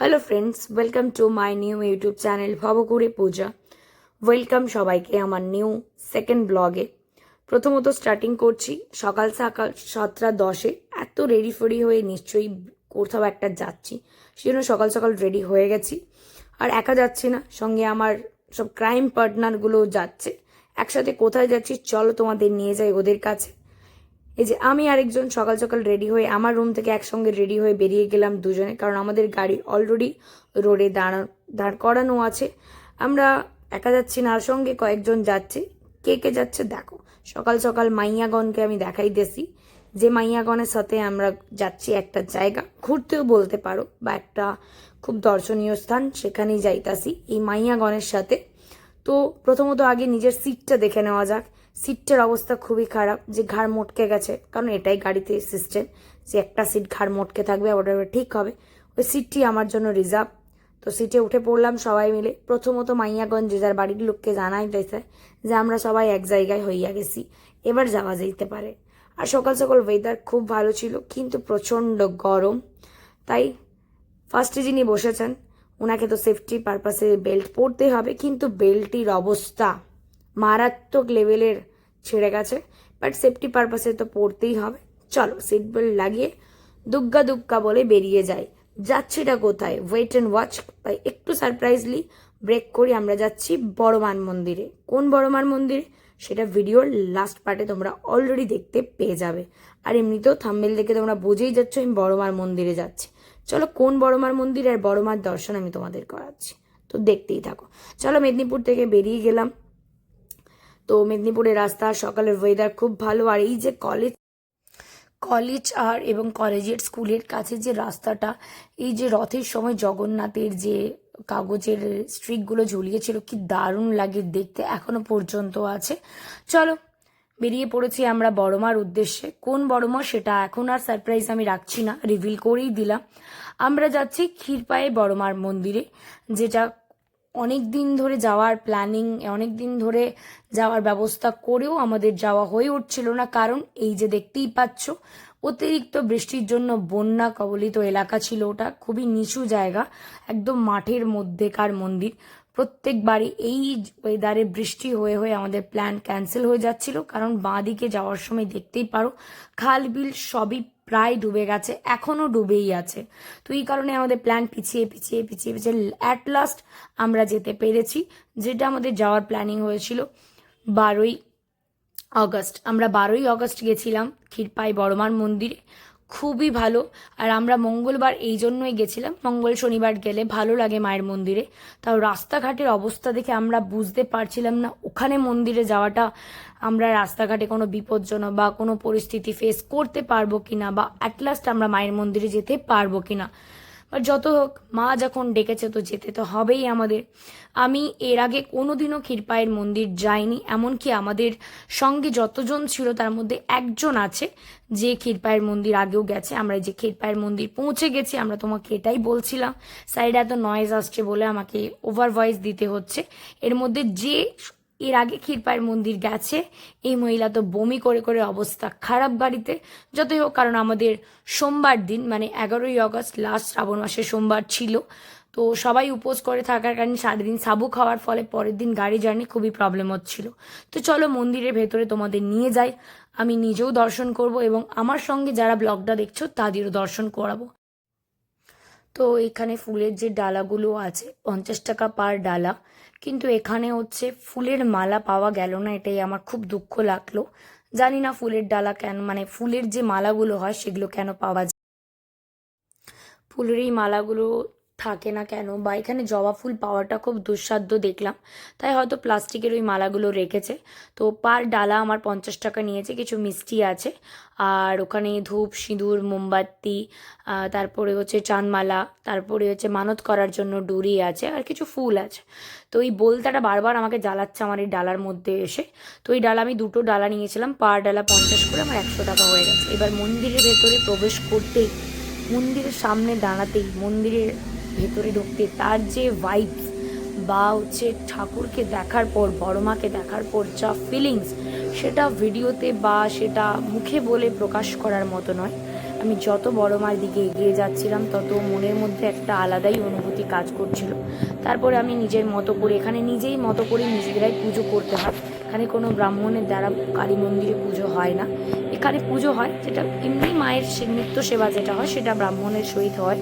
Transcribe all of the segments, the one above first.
Hello friends welcome to my new YouTube channel ভবঘুরে Puja welcome সবাইকে আমার new second ব্লগে প্রথমত স্টার্টিং করছি সকাল সকাল সাতটা দশে। এত রেডি ফেডি হয়ে নিশ্চয়ই কোথাও একটা যাচ্ছি। সেজন্য সকাল সকাল রেডি হয়ে গেছি। আর একা যাচ্ছি না, সঙ্গে আমার সব ক্রাইম পার্টনারগুলো যাচ্ছে। একসাথে কোথায় যাচ্ছি, চলো তোমাদের নিয়ে যাই ওদের কাছে। এই যে আমি আরেকজন সকাল সকাল রেডি হয়ে আমার রুম থেকে একসঙ্গে রেডি হয়ে বেরিয়ে গেলাম দুজনে, কারণ আমাদের গাড়ি অলরেডি রোডে দাঁড়া, দাঁড় করানো আছে। আমরা একা যাচ্ছি না, আর সঙ্গে কয়েকজন যাচ্ছে। কে কে যাচ্ছে দেখো। সকাল সকাল মাইয়াগণকে আমি দেখাই দেছি যে মাইয়াগণের সাথে আমরা যাচ্ছি একটা জায়গা, ঘুরতেও বলতে পারো বা একটা খুব দর্শনীয় স্থান, সেখানেই যাইতাছি এই মাইয়াগণের সাথে। তো প্রথমত আগে নিজের সিটটা দেখে নেওয়া যাক। সিটটার অবস্থা খুবই খারাপ, যে ঘাড় মটকে গেছে। কারণ এটাই গাড়িতে সিস্টেম যে একটা সিট ঘাড় মটকে থাকবে ওটা ঠিক হবে। ওই সিটটি আমার জন্য রিজার্ভ তো সিটে উঠে পড়লাম সবাই মিলে। প্রথমত মাইয়াগঞ্জ যার বাড়ির লোককে জানাই দিয়েছে যে আমরা সবাই এক জায়গায় হইয়া গেছি, এবার যাওয়া যেতে পারে। আর সকাল সকাল ওয়েদার খুব ভালো ছিল, কিন্তু প্রচণ্ড গরম। তাই ফার্স্টে যিনি বসেছেন ওনাকে তো সেফটি পারপাসে বেল্ট পরতে হবে, কিন্তু বেল্টটির অবস্থা মারাত্মক লেভেলের ছেড়ে গেছে বাট সেফটি পারপাসে তো পড়তেই হবে। চলো সিট বেল্ট লাগিয়ে দুগ্গা দুগ্গা বলে বেরিয়ে যায় যাচ্ছিটা কোথায়? ওয়েট অ্যান্ড ওয়াচ তাই একটু সারপ্রাইজলি ব্রেক করি, আমরা যাচ্ছি বড়মান মন্দিরে। কোন বড়মান মন্দিরে? সেটা ভিডিওর লাস্ট পার্টে তোমরা অলরেডি দেখতে পেয়ে যাবে। আর এমনিতেও থাম্বেল দেখে তোমরা বুঝেই যাচ্ছ আমি বড়মার মন্দিরে যাচ্ছি। চলো, কোন বড়মার মন্দির আর বড়মার দর্শন আমি তোমাদের করাচ্ছি। তো দেখতেই থাকো। চলো, মেদিনীপুর থেকে বেরিয়ে গেলাম। তো মেদিনীপুরের রাস্তা, সকালের ওয়েদার খুব ভালো। আর এই যে কলেজ কলেজ আর এবং কলেজের স্কুলের কাছে যে রাস্তাটা, এই যে রথের সময় জগন্নাথের যে কাগজের স্ট্রিকগুলো ঝুলিয়েছিল, কি দারুণ লাগে দেখতে এখনও পর্যন্ত আছে। চলো, বেরিয়ে পড়েছি আমরা বড়মার উদ্দেশ্যে। কোন বড়মা সেটা এখন আর সারপ্রাইজ আমি রাখছি না রিভিল করেই দিলাম। আমরা যাচ্ছি ক্ষীরপায়ে বড়মার মন্দিরে, যেটা অনেক দিন ধরে যাওয়ার প্ল্যানিং অনেক দিন ধরে যাওয়ার ব্যবস্থা করেও আমাদের যাওয়া হয়ে উঠছিল না। কারণ এই যে দেখতেই পাচ্ছ, অতিরিক্ত বৃষ্টির জন্য বন্যা কবলিত এলাকা ছিল ওটা, খুবই নিচু জায়গা, একদম মাঠের মধ্যেকার মন্দির। প্রত্যেকবারই এই ওয়েদারে বৃষ্টি হয়ে হয়ে আমাদের প্ল্যান ক্যান্সেল হয়ে যাচ্ছিল। কারণ বাঁ দিকে যাওয়ার সময় দেখতেই পারো, খাল বিল সবই প্রায় ডুবে গেছে এখনও ডুবেই আছে। তো এই কারণে আমাদের প্ল্যান পিছিয়ে পিছিয়ে পিছিয়ে পিছিয়ে অ্যাট লাস্ট আমরা যেতে পেরেছি, যেটা আমাদের যাওয়ার প্ল্যানিং হয়েছিল বারোই অগস্ট আমরা বারোই অগস্ট গেছিলাম ক্ষীরপাই বড়মার মন্দিরে। খুবই ভালো। আর আমরা মঙ্গলবার এই জন্যই গেছিলাম। মঙ্গল শনিবার গেলে ভালো লাগে মায়ের মন্দিরে। তাও রাস্তাঘাটের অবস্থা দেখে আমরা বুঝতে পারছিলাম না ওখানে মন্দিরে যাওয়াটা আমরা রাস্তাঘাটে কোনো বিপজ্জনক বা কোনো পরিস্থিতি ফেস করতে পারব কিনা বা অ্যাটলাস্ট আমরা মায়ের মন্দিরে যেতে পারব কিনা। বাট যত হোক, মা যখন ডেকেছে তো যেতে তো হবেই আমাদের। আমি এর আগে কোনোদিনও ক্ষীরপায়ের মন্দির যাইনি, এমনকি আমাদের সঙ্গে যতজন ছিল তার মধ্যে একজন আছে যে ক্ষীরপায়ের মন্দির আগেও গেছে। আমরা যে ক্ষীরপায়ের মন্দির পৌঁছে গেছি, আমরা তোমাকে এটাই বলছিলাম। সাইডে এত নয়েজ আসছে বলে আমাকে ওভার ভয়েস দিতে হচ্ছে। এর মধ্যে যে এর আগে ক্ষীরপায়ের মন্দির গেছে। এই মহিলা তো বমি করে করে অবস্থা খারাপ গাড়িতে যতই হোক, কারণ আমাদের সোমবার দিন মানে এগারোই আগস্ট লাস্ট শ্রাবণ মাসের সোমবার ছিল। তো সবাই উপোস করে থাকার কারণে সারাদিন সাবু খাওয়ার ফলে পরের দিন গাড়ি জার্নি খুবই প্রবলেম হচ্ছিল। তো চলো মন্দিরের ভেতরে তোমাদের নিয়ে যাই। আমি নিজেও দর্শন করব এবং আমার সঙ্গে যারা ব্লগটা দেখছ, তাদেরও দর্শন করাবো। তো এখানে ফুলের যে ডালাগুলো আছে, পঞ্চাশ টাকা পার ডালা। কিন্তু এখানে হচ্ছে ফুলের মালা পাওয়া গেল না, এটাই আমার খুব দুঃখ লাগল। জানি না ফুলের ডালা কেন মানে ফুলের যে মালাগুলো হয় সেগুলো কেন পাওয়া যায়। ফুলের এই মালাগুলো থাকে না কেন? বা এখানে জবা ফুল পাওয়াটা খুব দুঃসাধ্য দেখলাম। তাই হয়তো প্লাস্টিকের ওই মালাগুলো রেখেছে। তো পার ডালা আমার পঞ্চাশ টাকা নিয়েছে, কিছু মিষ্টি আছে। আর ওখানে ধূপ, সিঁদুর, মোমবাতি তারপরে হচ্ছে চানমালা তারপরে হচ্ছে মানত করার জন্য ডুরি আছে, আর কিছু ফুল আছে। তো এই বলতাটা বারবার আমাকে জ্বালাচ্ছে আমার এই ডালার মধ্যে এসে। তো এই ডালা আমি দুটো ডালা নিয়েছিলাম, পার ডালা পঞ্চাশ করে আমার একশো টাকা হয়ে গেছে। এবার মন্দিরের ভেতরে প্রবেশ করতেই, মন্দিরের সামনে দাঁড়াতেই, মন্দিরের ভেতরে ঢুকতে, তার যে ভাইবস বা হচ্ছে ঠাকুরকে দেখার পর, বড় মাকে দেখার পর যা ফিলিংস সেটা ভিডিওতে বা সেটা মুখে বলে প্রকাশ করার মতো নয়। আমি যত বড় মার দিকে এগিয়ে যাচ্ছিলাম, তত মনের মধ্যে একটা আলাদাই অনুভূতি কাজ করছিল। তারপরে আমি নিজের মতো করে, এখানে নিজেই মতো করে নিজেরাই পুজো করতে হয়। এখানে কোনো ব্রাহ্মণের দ্বারা কালী মন্দিরে পুজো হয় না। এখানে পুজো হয়, যেটা এমনি মায়ের নিত্য সেবা যেটা হয়, সেটা ব্রাহ্মণের সহিত হয়।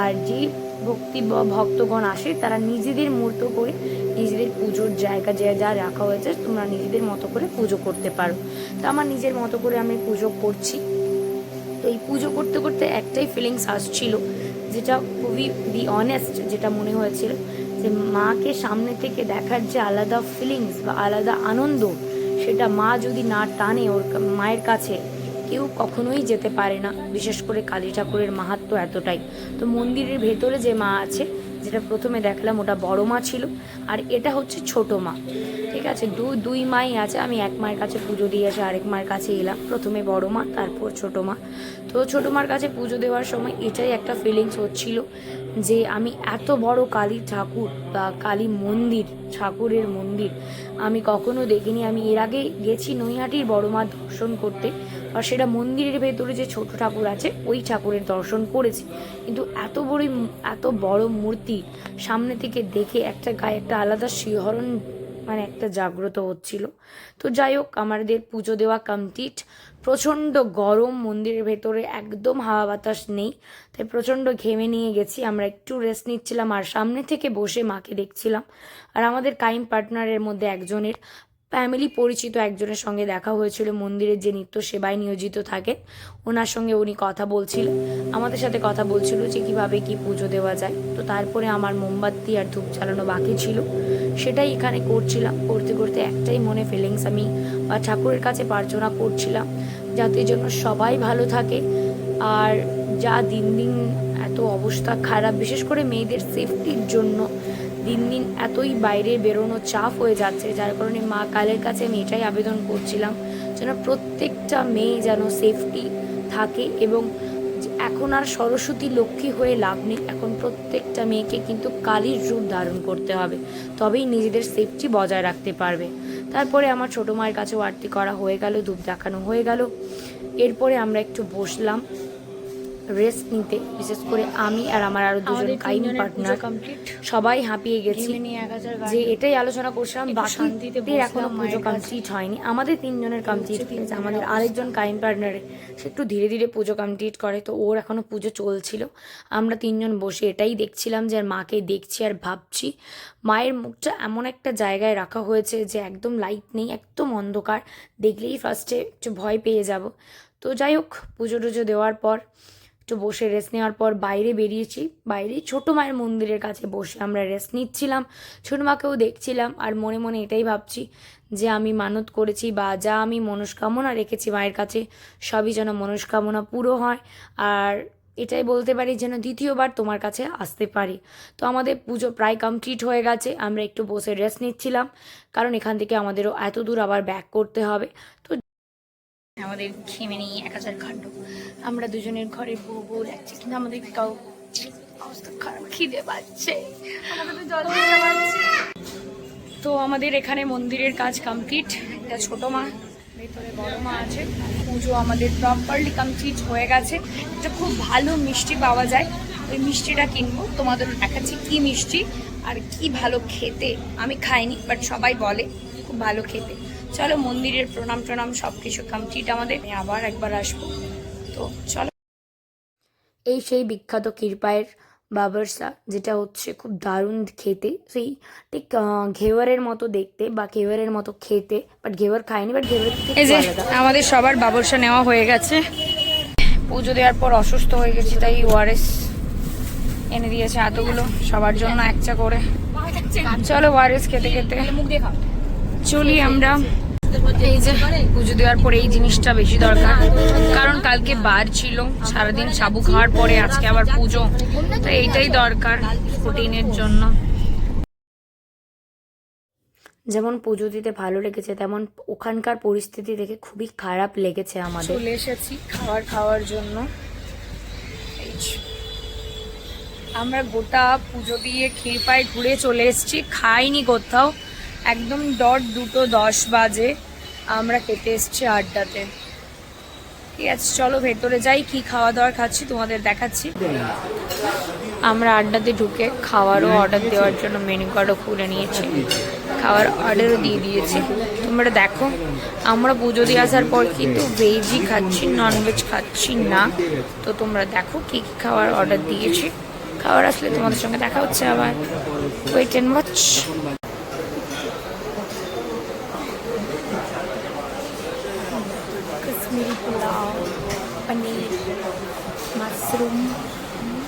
আর যে ভক্তি ভক্তগণ আসে, তারা নিজেদের মূর্ত করে নিজেদের পুজোর জায়গা যে যা রাখা হয়েছে, তোমরা নিজেদের মতো করে পুজো করতে পারো। তো আমার নিজের মতো করে আমি পুজো করছি। তো এই পুজো করতে করতে একটাই ফিলিংস আসছিল, যেটা খুবই বি অনেস্ট যেটা মনে হয়েছিল, যে মাকে সামনে থেকে দেখার যে আলাদা ফিলিংস বা আলাদা আনন্দ, সেটা মা যদি না টানে ওর মায়ের কাছে কেউ কখনোই যেতে পারে না। বিশেষ করে কালী ঠাকুরের মাহাত্ম এতটাই। তো মন্দিরের ভেতরে যে মা আছে, যেটা প্রথমে দেখলাম ওটা বড় মা ছিল, আর এটা হচ্ছে ছোট মা। ঠিক আছে, দু, দুই মাই আছে, আমি এক মায়ের কাছে পুজো দিয়ে এসে আরেক মায়ের কাছে এলাম। প্রথমে বড় মা, তারপর ছোট মা। তো ছোট মার কাছে পুজো দেওয়ার সময় এটাই একটা ফিলিংস হচ্ছিল যে আমি এত বড় কালী ঠাকুর বা কালী মন্দির, ঠাকুরের মন্দির আমি কখনো দেখিনি। আমি এর আগে গেছি নৈহাটির বড় মা দর্শন করতে। আর সেটা মন্দিরের ভেতরে যে ছোট ঠাকুর আছে, ওই ঠাকুরের দর্শন করেছি। কিন্তু এত বড় এত বড় মূর্তি সামনে থেকে দেখে একটা গায়ে একটা আলাদা শিহরণ মানে একটা জাগ্রত হচ্ছিল। তো যাই হোক, আমাদের পুজো দেওয়া কমপ্লিট প্রচণ্ড গরম, মন্দিরের ভেতরে একদম হাওয়া বাতাস নেই। তাই প্রচণ্ড ঘেমে নিয়ে গেছি। আমরা একটু রেস্ট নিচ্ছিলাম আর সামনে থেকে বসে মাকে দেখছিলাম। আর আমাদের কাইম পার্টনারের মধ্যে একজনের ফ্যামিলি পরিচিত একজনের সঙ্গে দেখা হয়েছিল, মন্দিরের যে নিত্য সেবায় নিয়োজিত থাকে, ওনার সঙ্গে উনি কথা বলছিল, আমাদের সাথে কথা বলছিল যে কীভাবে কি পুজো দেওয়া যায়। তো তারপরে আমার মোমবাতি আর ধূপ জ্বালানো বাকি ছিল, সেটাই এখানে করছিলাম। করতে করতে একটাই মনে ফিলিংস আমি বা ঠাকুরের কাছে প্রার্থনা করছিলাম, যাতে জন্য সবাই ভালো থাকে। আর যা দিন দিন এত অবস্থা খারাপ, বিশেষ করে মেয়েদের সেফটির জন্য দিন দিন এতই বাইরে বেরোনো চাপ হয়ে যাচ্ছে, যার কারণে মা কালের কাছে আমি এটাই আবেদন করছিলাম যেন প্রত্যেকটা মেয়ে যেন সেফটি থাকে এবং এখন আর সরস্বতী লক্ষ্মী হয়ে লাভ নেই। এখন প্রত্যেকটা মেয়েকে কিন্তু কালীর রূপ ধারণ করতে হবে, তবেই নিজেদের সেফটি বজায় রাখতে পারবে। তারপরে আমার ছোটো মায়ের কাছেও আরতি করা হয়ে গেল, ধূপ দেখানো হয়ে গেল। এরপরে আমরা একটু বসলাম। রেস্ট নিতে বিশেষ করে আমি আর আমার আরও দুজন কাইম পার্টনার সবাই হাঁপিয়ে গেছি যে এটাই আলোচনা করছিলাম বাকিদের এখনও পুজো কমপ্লিট হয়নি। আমাদের তিনজনের কমপ্লিট হয়েছে আমাদের আরেকজন কাইম পার্টনারে সে একটু ধীরে ধীরে পুজো কমপ্লিট করে তো ওর এখনও পুজো চলছিল। আমরা তিনজন বসে এটাই দেখছিলাম যে আর মাকে দেখছি আর ভাবছি। মায়ের মুখটা এমন একটা জায়গায় রাখা হয়েছে যে একদম লাইট নেই একদম অন্ধকার। দেখলেই ফার্স্টে একটু ভয় পেয়ে যাব। তো যাই হোক পুজো টুজো দেওয়ার পর একটু বসে রেস্ট নেওয়ার পর বাইরে বেরিয়েছি। বাইরে ছোটো মায়ের মন্দিরের কাছে বসে আমরা রেস্ট নিচ্ছিলাম। ছোটো মাকেও দেখছিলাম আর মনে মনে এটাই ভাবছি যে আমি মানত করেছি বা যা আমি মনস্কামনা রেখেছি মায়ের কাছে, সবই যেন মনস্কামনা পুরো হয়। আর এটাই বলতে পারি যেন দ্বিতীয়বার তোমার কাছে আসতে পারি। তো আমাদের পুজো প্রায় কমপ্লিট হয়ে গেছে, আমরা একটু বসে রেস্ট নিচ্ছিলাম। কারণ এখান থেকে আমাদেরও এত দূর আবার ব্যাক করতে হবে। তো আমাদের খেমে নিয়ে এক হাজার খান্ড আমরা দুজনের ঘরে বউ বউ যাচ্ছি কিন্তু আমাদের কাউ অবস্থা খারাপ, খিদে পাচ্ছে। তো আমাদের এখানে মন্দিরের কাজ কমপ্লিট একটা ছোট মা, ভেতরে বড় মা আছে। পুজো আমাদের প্রপারলি কমপ্লিট হয়ে গেছে। এটা খুব ভালো মিষ্টি পাওয়া যায়। ওই মিষ্টিটা কিনবো। তোমাদের দেখাচ্ছি কি মিষ্টি আর কি ভালো খেতে। আমি খাইনি বাট সবাই বলে খুব ভালো খেতে। চলো মন্দিরের প্রণাম প্রণাম সব কিছু কমপ্লিট আমাদের। আমি আবার একবার আসব। তো চলো। এই সেই বিখ্যাত কৃপায়ের বাবরসা যেটা হচ্ছে খুব দারুণ খেতে। সেই ঠিক ঘেওয়ারের মতো দেখতে বা ঘেওয়ারের মতো খেতে বাট ঘেওয়ার খায়নি বাট ঘেওয়ার এই যে আমাদের সবার বাবরসা নেওয়া হয়ে গেছে। পুজো দেওয়ার পর অসুস্থ হয়ে গেছি তাই ওআরএস এনে দিয়েছে এতগুলো সবার জন্য একটা করে। চলো ওআরএস খেতে খেতে। চলি আমরা। এই যে পুজো দেওয়ার পরে এই জিনিসটা বেশি দরকার। কারণ কালকে বার ছিল সারাদিন সাবু খাওয়ার পরে আজকে আবার পুজো। তো এইটাই দরকার প্রোটিনের জন্য। যেমন পুজো দিতে ভালো লেগেছে তেমন ওখানকার পরিস্থিতি দেখে খুবই খারাপ লেগেছে আমাদের। চলে এসেছি খাবার খাওয়ার জন্য। আমরা গোটা পুজো দিয়ে ক্ষীরপাই ঘুরে চলে এসেছি খাইনি কোথাও। একদম ডট দুটো দশ বাজে, আমরা খেতে এসছি আড্ডাতে। ঠিক আছে, চলো ভেতরে যাই, কি খাওয়া দাওয়ার খাচ্ছি তোমাদের দেখাচ্ছি। আমরা আড্ডাতে ঢুকে খাওয়ারও অর্ডার দেওয়ার জন্য মেনু কার্ডও খুলে নিয়েছি। খাওয়ার অর্ডারও দিয়ে দিয়েছি। তোমরা দেখো, আমরা পুজো দিয়ে আসার পর কিন্তু ভেজই খাচ্ছি ননভেজ খাচ্ছি না। তো তোমরা দেখো কী কী খাওয়ার অর্ডার দিয়েছি। খাবার আসলে তোমাদের সঙ্গে দেখা হচ্ছে আবার। Wait and watch Kashmiri pulao paneer mushroom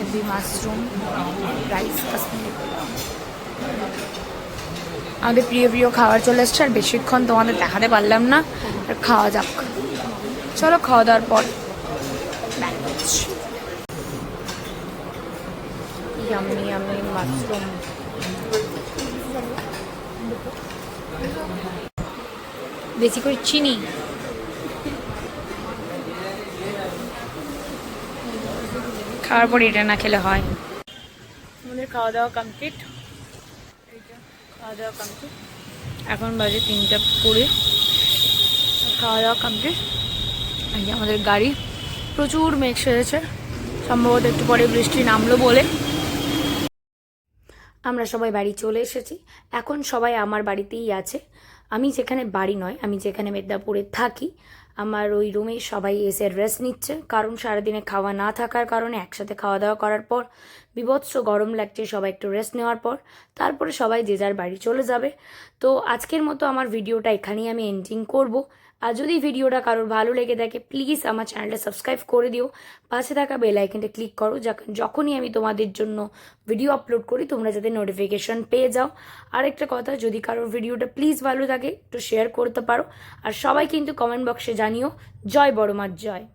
every mushroom rice আমাদের প্রিয় প্রিয় খাবার চলে এসছে, আর বেশিক্ষণ তোমাদের দেখাতে পারলাম না। আর খাওয়া যাক। চলো খাওয়া দাওয়ার পর বেশি করে চিনি। খাওয়ার পর এটা না খেলে হয়। আমাদের খাওয়া দাওয়া কমপ্লিট খাওয়া দাওয়া কমপ্লিট এখন বাজে তিনটা কুড়ি। খাওয়া দাওয়া কমপ্লিট এই আমাদের গাড়ি। প্রচুর মেঘ সেরেছে সম্ভবত একটু পরে বৃষ্টি নামলো বলে। আমরা সবাই বাড়ি চলে এসেছি। এখন সবাই আমার বাড়িতেই আছে। আমি যেখানে বাড়ি নয়, আমি যেখানে মেদিনীপুরে থাকি, আমার ওই রুমে সবাই এসে রেস্ট নিচ্ছে। কারণ সারাদিনে খাওয়া না থাকার কারণে একসাথে খাওয়া দাওয়া করার পর, বিভৎস গরম লাগছে সবাই একটু রেস্ট নেওয়ার পর। তারপরে সবাই যে যার বাড়ি চলে যাবে। তো আজকের মতো আমার ভিডিওটা এখানেই আমি এন্ডিং করব। আর যদি ভিডিওটা কারোর ভালো লেগে থাকে প্লিজ আমার চ্যানেলটা সাবস্ক্রাইব করে দিও। পাশে থাকা বেল আইকনটা ক্লিক করো যখন- যখনই আমি তোমাদের জন্য ভিডিও আপলোড করি, তোমরা যাতে নোটিফিকেশান পেয়ে যাও। আর একটা কথা, যদি কারোর ভিডিওটা প্লিজ ভালো থাকে, একটু শেয়ার করতে পারো। আর সবাই কিন্তু কমেন্ট বক্সে জানিও, জয় বড় মার জয়।